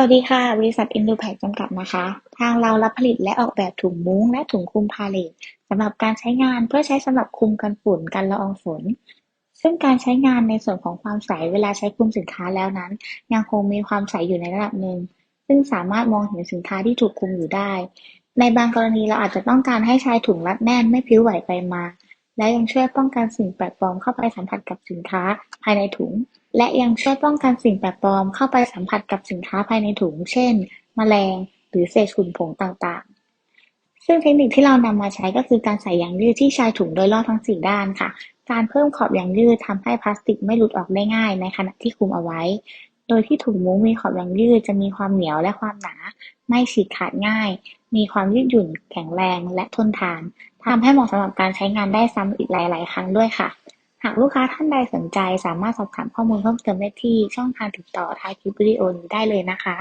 สวัสดีค่ะ บริษัท Indupack จำกัดนะคะ ทางเรารับผลิตและออกแบบถุงมุ้งและถุงคลุมพาเลทสำหรับการใช้งานเพื่อใช้สำหรับคลุมกันฝุ่นกันละอองฝน ซึ่งการใช้งานในส่วนของความใสเวลาใช้คลุมสินค้าแล้วนั้น ยังคงมีความใสอยู่ในระดับหนึ่ง ซึ่งสามารถมองเห็นสินค้าที่ถูกคลุมอยู่ได้ ในบางกรณีเราอาจจะต้องการให้ชายถุงรัดแน่นไม่พิ้วไหวไปมา และยังช่วยป้องกันสิ่งแปลกปลอมเข้าไปสัมผัสกับสินค้าภายในถุง และยังช่วยป้องกันสิ่งแปลกปลอมเข้าไปสัมผัสกับสินค้าภายในถุง เช่น แมลง หรือเศษฝุ่นผงต่างๆ ซึ่งเทคนิคที่เรานำมาใช้ก็คือการใส่ยางยืดที่ชายถุงโดยรอบทั้งสี่ด้านค่ะ การเพิ่มขอบยางยืดทำให้พลาสติกไม่หลุดออกได้ง่ายในขณะที่คุมเอาไว้ โดยที่ถุงมุ้งมีขอบยางยืดจะมีความเหนียวและความหนา ไม่ฉีกขาดง่าย มีความยืดหยุ่น แข็งแรงและทนทานทำให้เหมาะสำหรับการใช้งานได้ซ้ำอีกหลาย ๆ ครั้งด้วยค่ะ หากลูกค้าท่านใดสนใจสามารถสอบถามข้อมูลเพิ่มเติมได้ที่ช่องทางติดต่อท้ายคลิปวิดีโอนี้ได้เลยนะคะ